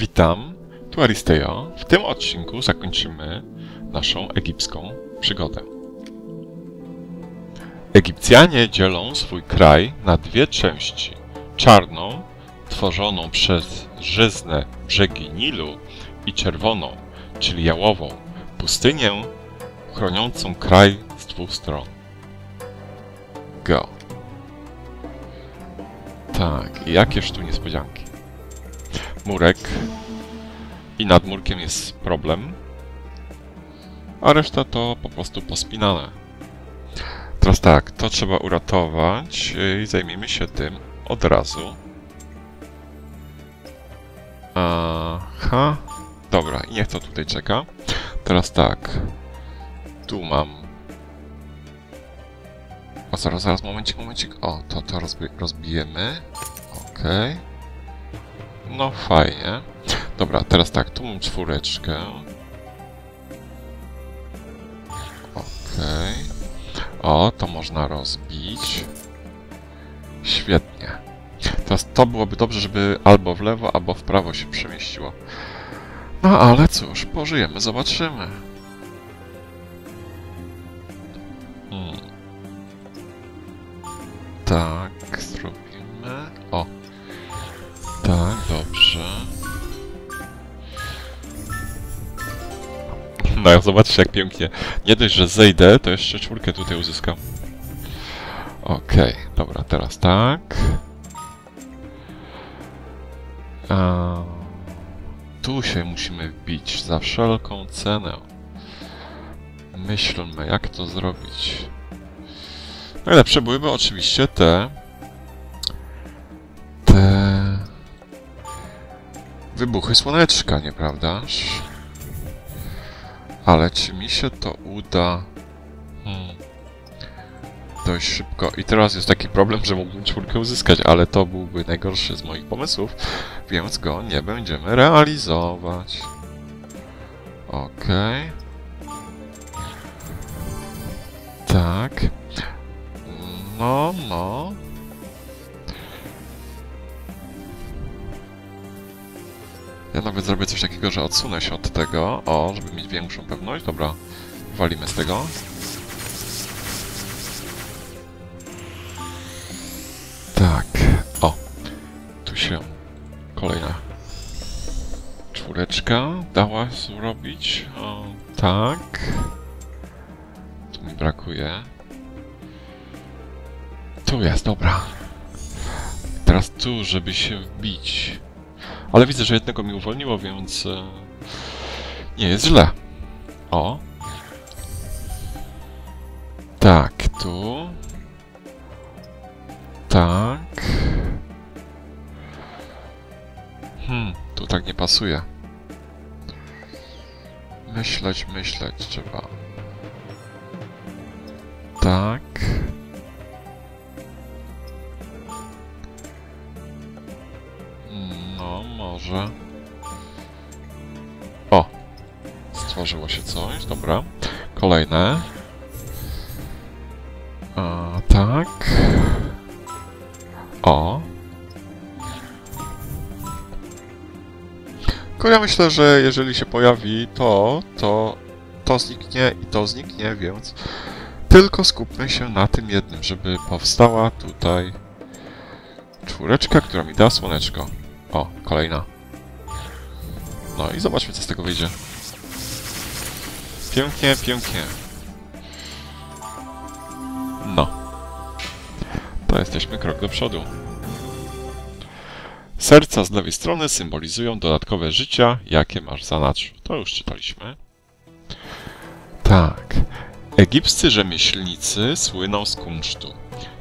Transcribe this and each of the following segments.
Witam, tu Aristeo. W tym odcinku zakończymy naszą egipską przygodę. Egipcjanie dzielą swój kraj na dwie części. Czarną, tworzoną przez żyzne brzegi Nilu i czerwoną, czyli jałową, pustynię chroniącą kraj z dwóch stron. Go. Tak, jakież tu niespodzianki. Murek. I nad murkiem jest problem. A reszta to po prostu pospinane. Teraz tak, to trzeba uratować i zajmiemy się tym od razu. Aha. Dobra, i niech to tutaj czeka. Teraz tak. Tu mam. O, zaraz, zaraz, momencik, momencik. O, to to rozbi rozbijemy. Okej. No, fajnie. Dobra, teraz tak, tu mam czwóreczkę. Okej. O, to można rozbić. Świetnie. Teraz to byłoby dobrze, żeby albo w lewo, albo w prawo się przemieściło. No ale cóż, pożyjemy, zobaczymy. Hmm. Tak, No, zobaczcie jak pięknie. Nie dość, że zejdę, to jeszcze czwórkę tutaj uzyskam. Okej, dobra, teraz tak. A, tu się musimy wbić za wszelką cenę. Myślmy, jak to zrobić. Najlepsze byłyby oczywiście te... Te... Wybuchy słoneczka, nieprawdaż? Ale czy mi się to uda... Hmm. Dość szybko. I teraz jest taki problem, że mógłbym czwórkę uzyskać, ale to byłby najgorszy z moich pomysłów, więc go nie będziemy realizować. Okej. Tak. No, no. Ja nawet zrobię coś takiego, że odsunę się od tego, o, żeby mieć większą pewność. Dobra, walimy z tego. Tak, o, tu się kolejna czwóreczka dała zrobić. O, tak. Tu mi brakuje. Tu jest, dobra. Teraz tu, żeby się wbić. Ale widzę, że jednego mi uwolniło, więc e, nie jest źle. O. Tak, tu. Tak. Hmm, tu tak nie pasuje. Myśleć, myśleć trzeba. Tak. Może. O! Stworzyło się coś, dobra. Kolejne. A, tak. O. Tylko ja myślę, że jeżeli się pojawi to, to to zniknie i to zniknie, więc tylko skupmy się na tym jednym, żeby powstała tutaj czwóreczka, która mi da słoneczko. O, kolejna. No i zobaczmy, co z tego wyjdzie. Pięknie, pięknie. No. To jesteśmy krok do przodu. Serca z lewej strony symbolizują dodatkowe życia, jakie masz zanadrzu. To już czytaliśmy. Tak. Egipscy rzemieślnicy słyną z kunsztu.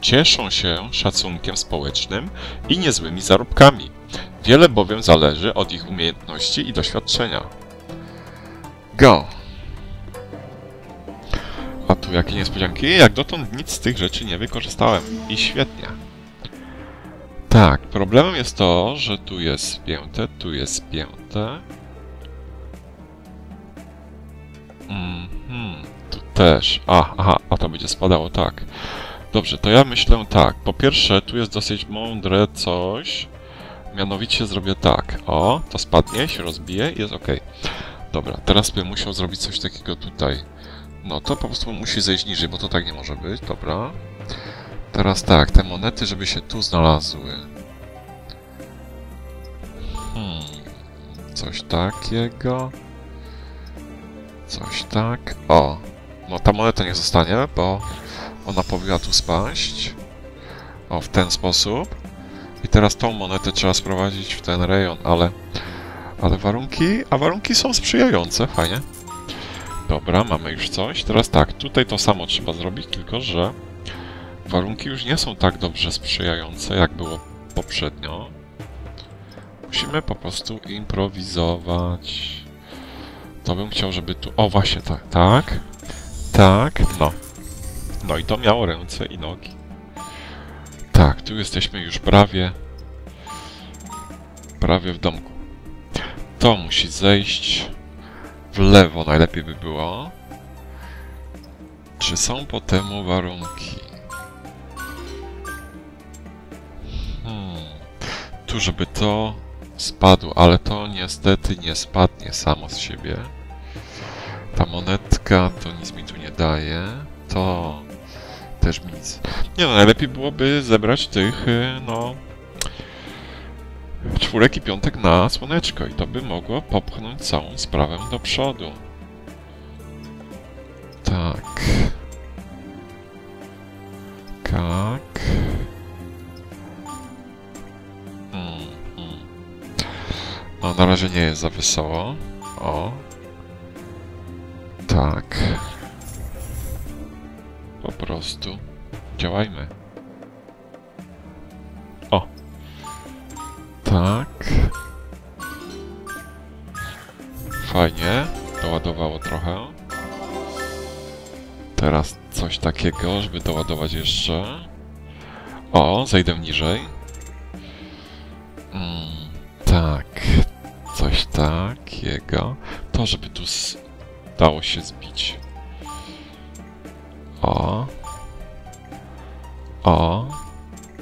Cieszą się szacunkiem społecznym i niezłymi zarobkami. Wiele bowiem zależy od ich umiejętności i doświadczenia. Go! A tu jakie niespodzianki? Jak dotąd nic z tych rzeczy nie wykorzystałem. I świetnie. Tak, problemem jest to, że tu jest spięte, tu jest spięte. Mhm, tu też. A, aha, a to będzie spadało, tak. Dobrze, to ja myślę tak. Po pierwsze, tu jest dosyć mądre coś, Mianowicie zrobię tak. O, to spadnie, się rozbije i jest ok. Dobra, teraz bym musiał zrobić coś takiego tutaj. No to po prostu musi zejść niżej, bo to tak nie może być. Dobra. Teraz tak, te monety, żeby się tu znalazły. Hmm, coś takiego. Coś tak. O, no ta moneta nie zostanie, bo ona powinna tu spaść. O, w ten sposób. I teraz tą monetę trzeba sprowadzić w ten rejon, ale... Ale warunki... A warunki są sprzyjające, fajnie. Dobra, mamy już coś. Teraz tak, tutaj to samo trzeba zrobić, tylko że... Warunki już nie są tak dobrze sprzyjające, jak było poprzednio. Musimy po prostu improwizować. To bym chciał, żeby tu... O, właśnie, tak, tak. Tak, no. No i to miało ręce i nogi. Tak, tu jesteśmy już prawie... Prawie w domku. To musi zejść w lewo, najlepiej by było. Czy są po temu warunki? Hmm. Tu, żeby to spadło, ale to niestety nie spadnie samo z siebie. Ta monetka to nic mi tu nie daje. To też mi nic. Nie no, najlepiej byłoby zebrać tych, y, no... Czwórek i piątek na słoneczko i to by mogło popchnąć całą sprawę do przodu. Tak. Tak. Mm, mm. No, na razie nie jest za wesoło. O. Tak. Prostu działajmy. O. Tak. Fajnie. Doładowało trochę. Teraz coś takiego, żeby doładować jeszcze. O, zejdę niżej. Mm, tak. Coś takiego. To, żeby tu dało się zbić. O. O.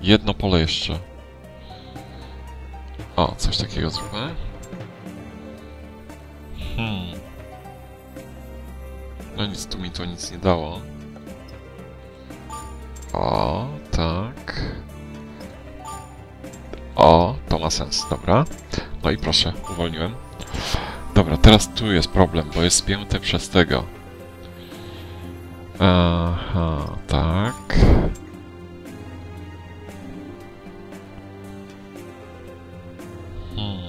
Jedno pole jeszcze. O, coś takiego zróbmy. Hmm. No nic, tu mi to nic nie dało. O, tak. O, to ma sens, dobra. No i proszę, uwolniłem. Dobra, teraz tu jest problem, bo jest spięte przez tego. Aha, tak. Hmm.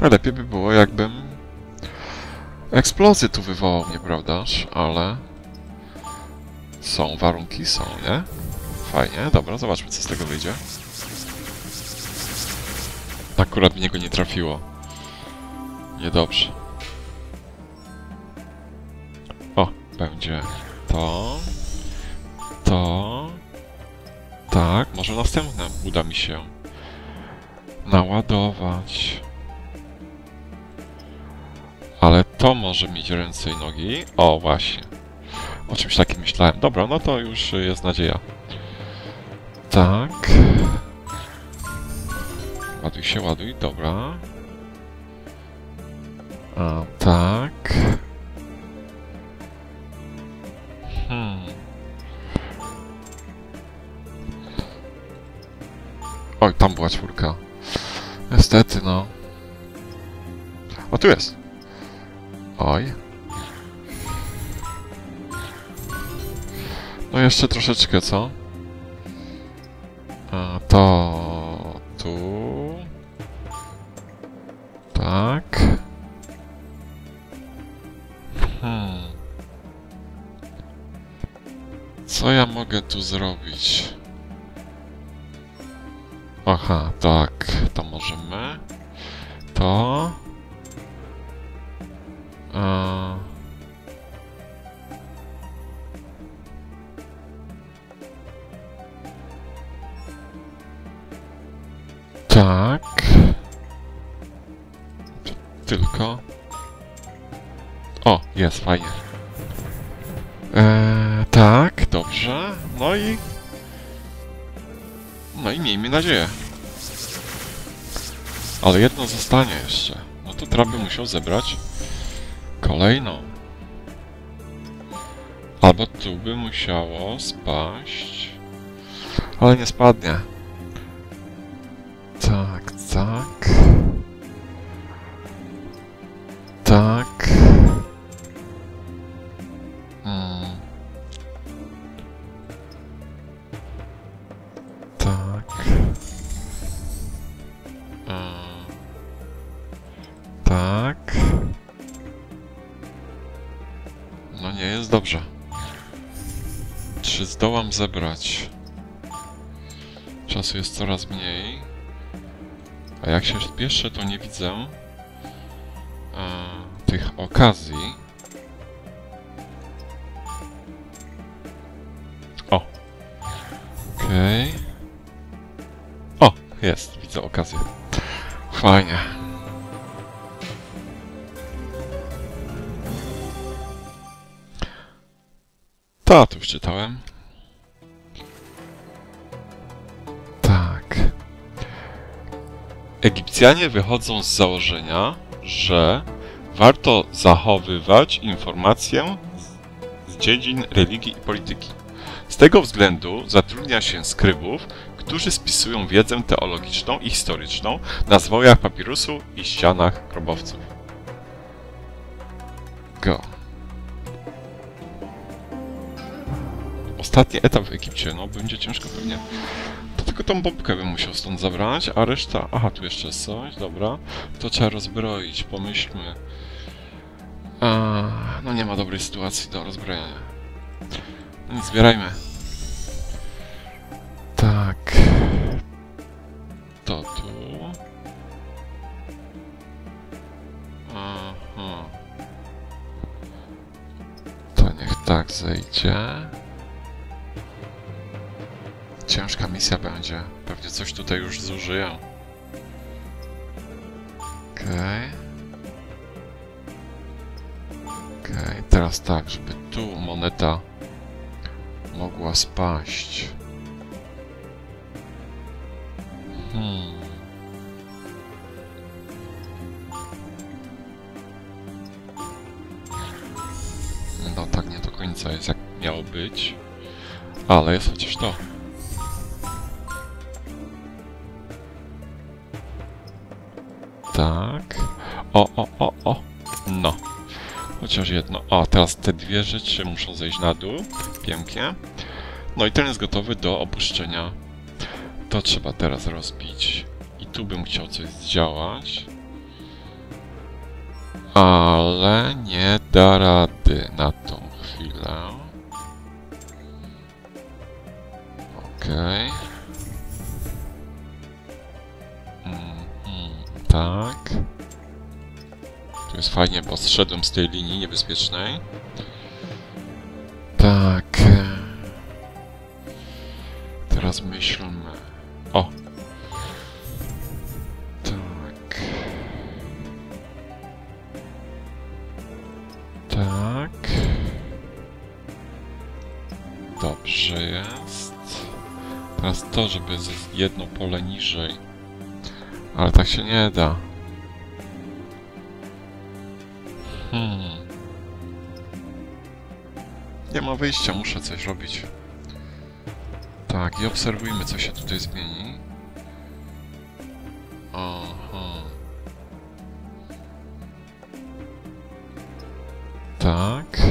Najlepiej by było, jakbym eksplozję tu wywołał, nieprawdaż? Ale są warunki, są, nie? Fajnie, dobra, zobaczmy, co z tego wyjdzie. Akurat w niego nie trafiło. Niedobrze. Będzie to. To. Tak, może następne uda mi się naładować. Ale to może mieć ręce i nogi. O, właśnie. O czymś takim myślałem. Dobra, no to już jest nadzieja. Tak. Ładuj się, ładuj, dobra. A, tak. Tam była czwórka. Niestety, no. O, tu jest. Oj. No jeszcze troszeczkę, co? A, to... Tu... Tak... Hmm. Co ja mogę tu zrobić? Aha, tak, to możemy. To... A... Tak. Tylko. O, jest, fajnie. Eee, tak, dobrze. No i... No i miejmy nadzieję. Ale jedno zostanie jeszcze. No to teraz by musiał zebrać kolejną. Albo tu by musiało spaść. Ale nie spadnie. No nie jest dobrze. Czy zdołam zebrać? Czasu jest coraz mniej. A jak się spieszę, to nie widzę e, tych okazji. O! Okej. O! Jest, widzę okazję. Fajnie. Ta, to już czytałem. Tak. Egipcjanie wychodzą z założenia, że warto zachowywać informacje z dziedzin religii i polityki. Z tego względu zatrudnia się skrybów, którzy spisują wiedzę teologiczną i historyczną na zwojach papirusu i ścianach grobowców. Go. Ostatni etap w Egipcie, no będzie ciężko pewnie. To tylko tą bombkę bym musiał stąd zabrać, a reszta... Aha, tu jeszcze jest coś, dobra. To trzeba rozbroić, pomyślmy. A, no nie ma dobrej sytuacji do rozbrojenia. No nic, zbierajmy. Tak. To tu. Aha. To niech tak zejdzie. Ciężka misja będzie. Pewnie coś tutaj już zużyję. Okej. Okej, teraz tak, żeby tu moneta mogła spaść. Hmm. No tak nie do końca jest jak miało być. Ale jest chociaż to. O, o, o, o. No. Chociaż jedno. O, teraz te dwie rzeczy muszą zejść na dół. Pięknie. No i ten jest gotowy do opuszczenia. To trzeba teraz rozbić. I tu bym chciał coś zdziałać. Ale nie da rady na tą chwilę. Okej. Mhm, tak. Fajnie, bo zszedłem z tej linii niebezpiecznej. Tak. Teraz myślmy. O! Tak. Tak. Dobrze jest. Teraz to, żeby jedno pole niżej. Ale tak się nie da. Ma wyjścia, muszę coś robić. Tak, i obserwujmy, co się tutaj zmieni. Aha. Tak.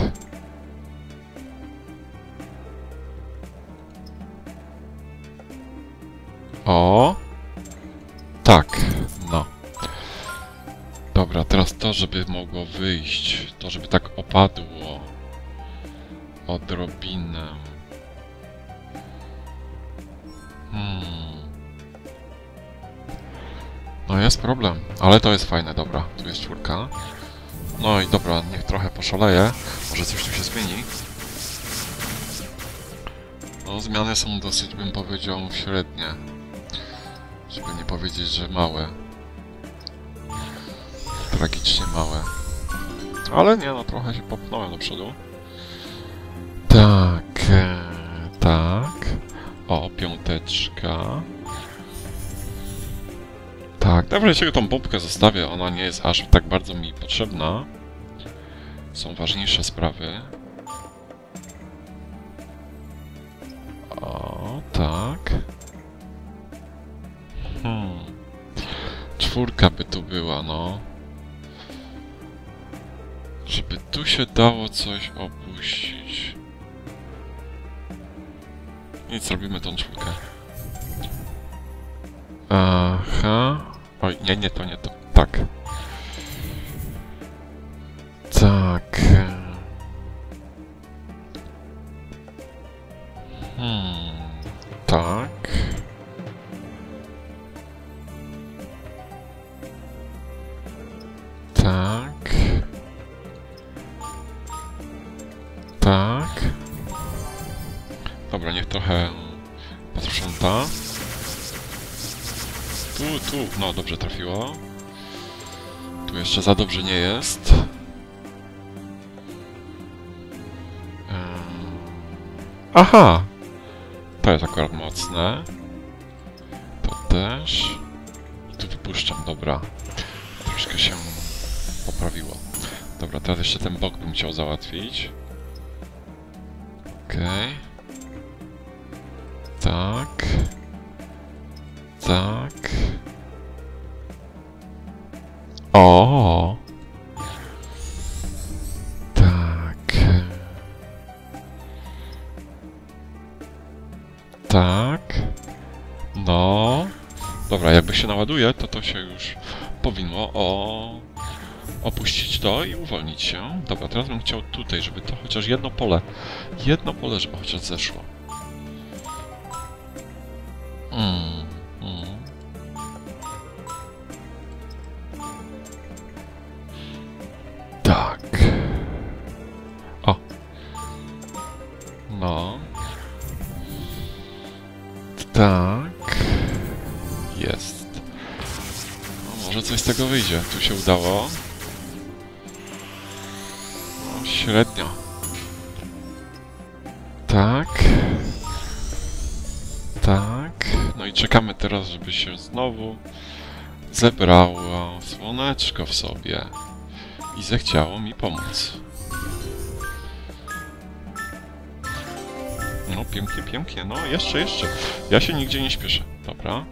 O. Tak, no. Dobra, teraz to, żeby mogło wyjść. To, żeby tak opadło. Odrobinę. Hmm. No jest problem, ale to jest fajne, dobra. Tu jest czwórka. No i dobra, niech trochę poszaleje. Może coś tu się zmieni. No, zmiany są dosyć, bym powiedział, średnie. Żeby nie powiedzieć, że małe. Tragicznie małe. Ale nie, no trochę się popchnąłem do przodu. Dobra, czego tą bombkę zostawię, ona nie jest aż tak bardzo mi potrzebna. Są ważniejsze sprawy. O, tak. Hmm. Czwórka by tu była, no. Żeby tu się dało coś opuścić. Nic, robimy tą czwórkę. Aha. Oj, nie, nie to, nie to. Tak. Tak. Hmm. Tak. Tak. Tak. Dobra, niech trochę posprząta. Tu, tu, no dobrze trafiło. Tu jeszcze za dobrze nie jest. Aha! To jest akurat mocne. To też. I tu wypuszczam, dobra. Troszkę się poprawiło. Dobra, teraz jeszcze ten bok bym chciał załatwić. Okej. Tak. Tak. O. Tak. Tak. No. Dobra, jakby się naładuje, to to się już powinno o... opuścić to i uwolnić się. Dobra, teraz bym chciał tutaj, żeby to chociaż jedno pole, jedno pole, żeby chociaż zeszło. Coś z tego wyjdzie. Tu się udało. No, średnio. Tak. Tak. No i czekamy teraz, żeby się znowu zebrało słoneczko w sobie i zechciało mi pomóc. No, pięknie, pięknie. No, jeszcze, jeszcze. Ja się nigdzie nie śpieszę. Dobra.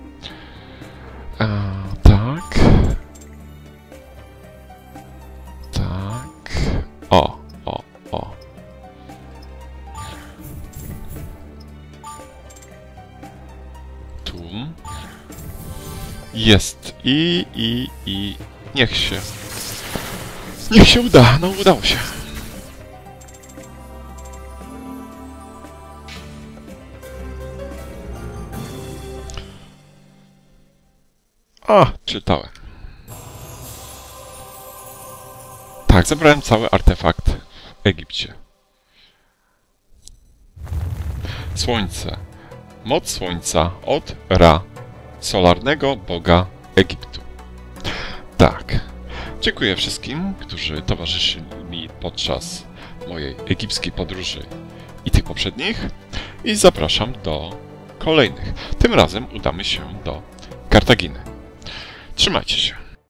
Jest. I, i, i. Niech się. Niech się uda. No, udało się. A, czytałem. Tak, zebrałem cały artefakt w Egipcie. Słońce. Moc słońca od Ra, solarnego boga Egiptu. Tak. Dziękuję wszystkim, którzy towarzyszyli mi podczas mojej egipskiej podróży i tych poprzednich i zapraszam do kolejnych. Tym razem udamy się do Kartaginy. Trzymajcie się.